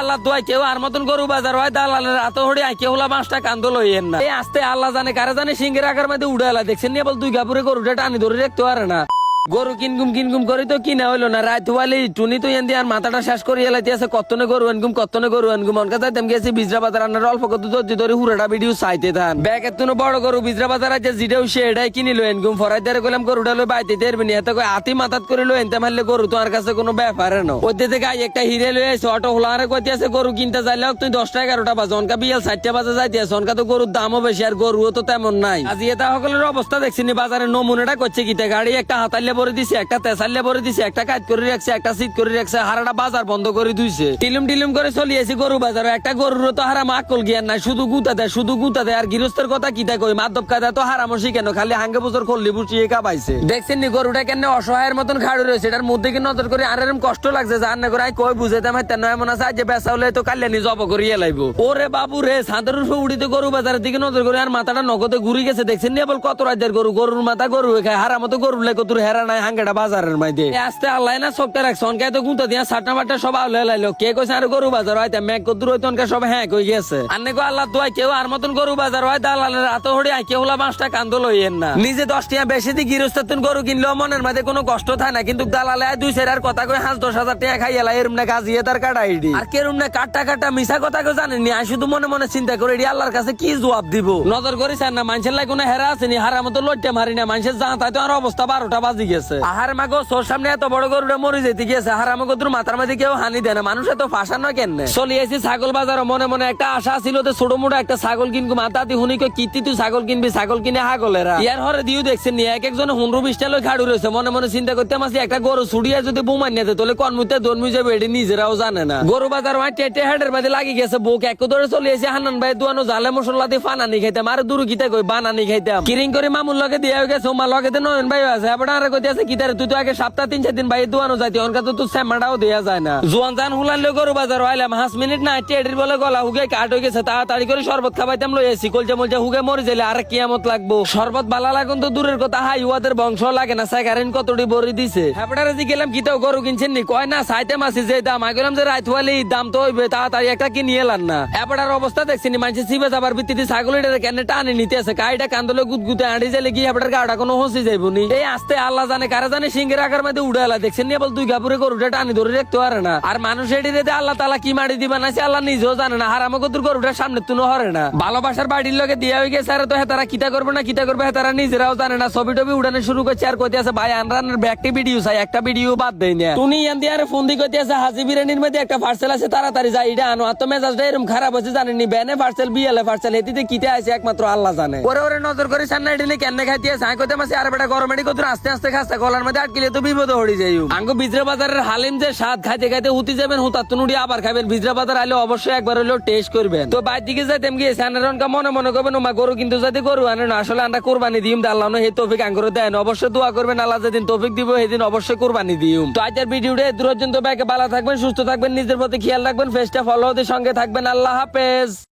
আল্লাহ দোয়াই কেউ আর মতন গরু বাজার হয়, দালালের হাতে হড়ে আঁকে হলা পাঁচটা কান্দো লইয়েন না। এই আস্তে আল্লাহ জানে, কারে জানে সিংহের আকার মধ্যে উড়ালা দেখছেন নি বল দুই গাপুরে গরুটা টানি ধরে রাখতে পারে না। গরু কিনগুম কিনগুম করি তো কিনা হইল না। রাত হওয়ালি টুনি তো এন্দি আর মাথাটা শেষ করি এলাইতে আছে। কত্তনে গরু আনগুম কত্তনে গরু আনগুম। অনকা যাইতাম গেছি বিজরা বাজার আনার অল্প কত ধৈর্য ধরে হুড়াটা ভিডিও চাইতে থান। ব্যাগ এত বড় গরু বিজরা বাজার আছে, যেটাও সে এটাই কিনিলো এনগুম ফরাই দারে গেলাম গরুটা লই বাইতে দেরবি নি। এত কই আতি মাথাত করে লো এনতে মারলে গরু তোমার কাছে কোনো ব্যাপার না। ওদের থেকে আই একটা হিরে লই আইছে, অটো হোলারে কইতে আছে, গরু কিনতে যাইলে তুই দশটা এগারোটা বাজে। অনকা বিয়াল ষাটটা বাজে যাইতে আছে। অনকা তো গরুর দামও বেশি, আর গরুও তো তেমন নাই। আজি এটা সকলের অবস্থা দেখছি নি, বাজারে নমুনাটা করছে কিতে। গাড়ি একটা হাতাইলে ভরে দিছে, একটা তেসাইলে ভরে দিছে, একটা কাজ করে রাখছে, একটা সিট করে রাখছে, হারাটা বাজার বন্ধ করে দিছে। টিলুম টিলুম করে গরু বাজার। একটা গরুর তো হারাম আকল জ্ঞান নাই, শুধু গুতা দেয়, শুধু গুতা দেয়। আর গৃহস্থের কথা কিতা কই? মাদব কাদা তো কেন? খালি হাঙ্গে বছর খল্লি দেখছেন নি গরুটা কেন অসহায়ের মতন খাড়ু রয়েছে? এটার মধ্যে কি নজর করে আর এরকম কষ্ট লাগছে? জান না করে কই বুঝাইতে আমার তেন এমন আছে, আজ বেসা হলে তো কাল্যাণী জব করিয়ে লাইবো ওরে বাবু রে সাঁতার উড়িতে গরু বাজারের দিকে নজর করে আর মাথাটা নগদে ঘুরে গেছে। দেখছেন নি বল কত রাজ্যের গরু? গরুর মাথা গরু খায় হারা মতো গরু লেগে তোর হেরা নাই হাঙ্গাটা বাজারের মাঝে এ আস্তে আল্লাহ না সবটা রাখছে। অনকে তো গুঁতো দিয়া সাটনা বাট্টা সব আউলে লাইলো। কে কইছে আর গরু বাজার হয়? মেঘ কদ্দুর হইতো অনকে সব হ্যাঁ কই গেছে আন্নে গো আল্লাহ দোয়াই কেউ আর মতন গরু বাজার হয়? দালালের হাতে হড়ি আই কেউ পাঁচটা কান্দো লইয়েন না। নিজে দশ টিয়া বেশি দি গৃহস্থতুন গরু কিনলেও মনের মাঝে কোনো কষ্ট থাকে না। কিন্তু দালালে দুই সেরার কথা কই হাঁস দশ হাজার টাকা খাই এলা এরম না গাজিয়ে তার কাটা ইডি আর কেরম না কাটটা কাটটা মিশা কথা কেউ জানেন আমি শুধু মনে মনে চিন্তা করি এডি আল্লাহর কাছে কি জবাব দিব? নজর করিস না, মানুষের লাই কোনো হেরা আছে নি? হারা মতো লইতে মারি না। মানুষের যা তাই তো আর অবস্থা বারোটা বাজি গেছে। আহার মাগো সোর সামনে এত বড় গরুটা মরে যেতে গেছে হার আমাকে তোর মাথার মাঝে কেউ হানি দেয় না। মানুষ এত ফাঁসা নয় কেন? চলিয়েছি ছাগল বাজার মনে মনে একটা আশা ছিল তো ছোট মোটো একটা ছাগল কিনবো। মাথা দি হুনি কিতি তুই ছাগল কিনবি? ছাগল কিনে হাগলেরা? ইয়ার হরে দিও দেখছেন নি, এক একজন হুন্ডু বিশটা লোক খাড়ু রয়েছে। মনে মনে চিন্তা করতে মাসি একটা গরু ছুড়িয়ে যদি বোমা নিয়ে তাহলে কর্মতে দর্মি যাবে, এটি নিজেরাও জানে না। গরু বাজার মাঠ টেটে হেডের বাদে লাগি গেছে। বুক এক ধরে চলে এসে হান্নান ভাই দুয়ানো জালে মশলা দিয়ে ফানানি খাইতাম। আর দুরু গিতে কই, বানানি খাইতাম। কিরিং করে মামুর লগে দিয়ে গেছে ওমা লগে নয়ন ভাই আছে। এবার আর কইতে আছে কিতারে তুই তো আগে সপ্তাহ তিন, চার দিন ভাই দুয়ানো যাইতি, অনকা তো তুই স্যামাটাও যায় না। জোয়ান জান হুলান লো গরু বাজার হইলাম হাঁস মিনিট না টেডির বলে গলা হুগে কাট হয়ে গেছে, তাড়াতাড়ি করে শরবত খাবাইতাম এসি হুগে মরে আর কিয়ামত লাগবো। শরবত বালা লাগুন তো দূরের কথা, হাই বংশ লাগে না কতটি বড়ি দিছে। গেলাম, কিতাও গরু কিনছেন নি? কয় না সাইতে মাসি যে দাম আমি গেলাম যে রাত হইলে দাম তো হইবে, তাড়াতাড়ি একটা কি নিয়ে এলাম না। হ্যাপড়ার অবস্থা দেখছি নি মানুষের সিবে যাবার ভিত্তিতে ছাগল এটা কেন টানে নিতে আছে, কাইটা কান্দলে গুদগুতে আড়ি যাইলে কি হ্যাপড়ার গাড়া কোনো হসি যাইবো নি? এই আস্তে আল্লাহ জানে, কারা জানে সিংহের আকার মধ্যে উড়ালা দেখছেন বল দুই গাপুরে গরুটা টানি ধরে রাখতে পারে না। আর মানুষ এটি রেতে আল্লাহ তালা কি মারি দিবা না আল্লাহ নিজেও জানে না। হারামো কতুর গরুটার সামনে তুনো হরে না। ভালোবাসার বাড়ির লগে দিয়ে হয়ে গেছে, আর তো হেতারা কিতা করবে না, কিতা করবে হেতারা নিজেরাও জানে না। ছবি টবি উড়ানো শুরু করছে, আর কইতে আছে, ভাই আনরানের ব্যাগটি ভিডিও চাই, একটা ভিডিও বাদ দেয় না। তুমি ইয়ান দিয়ে আর ফোন দিয়ে কইতে আছে, হাজি বিরিয়ানির মধ্যে একটা পার্সেল আছে, তাড়াতাড়ি যাই, এটা আনো। আর তো মেজাজটা এরকম খারাপ হচ্ছে জানেনি ব্যানে পার্সেল বিয়ালে পার্সেল এটিতে কিতে আছে একমাত্র আল্লাহ জানে। ওরে ওরে, নজর করে সান্না এটি কেন খাইতে আছে? আমি কইতে মাসে, আর বেটা গরম এটি কত আস্তে আস্তে খাস্তা গলার মধ্যে আটকিলে তো বিপদ হড়ি যাই আঙ্গো বিজরা বাজারের হালিম যে স্বাদ খাইতে খাইতে হুতি যাবেন, হুতার তুনুড়ি আবার খাবেন বিজরা বাজার আইলে অবশ্যই একবার হলেও টেস্ট করবেন। তো বাইর দিকে যাইতেম গিয়ে সানারনকা মনে মনে করবেন, ওমা, গরু কিন্তু যদি গরু আনে না। আসলে আমরা কোরবানি দিম আল্লাহ হে তৌফিক আঙ্গুর দেন। অবশ্যই দোয়া করবেন, আল্লাহ যেদিন তৌফিক দিব, সেদিন অবশ্যই কোরবানি দিম। তো আজকের ভিডিওটা দূর পর্যন্ত ব্যাগে ভালো থাকবেন, সুস্থ থাকবেন, নিজের প্রতি খেয়াল রাখবেন ফেসটা ফলো সঙ্গে থাকবেন। আল্লাহ হাফেজ।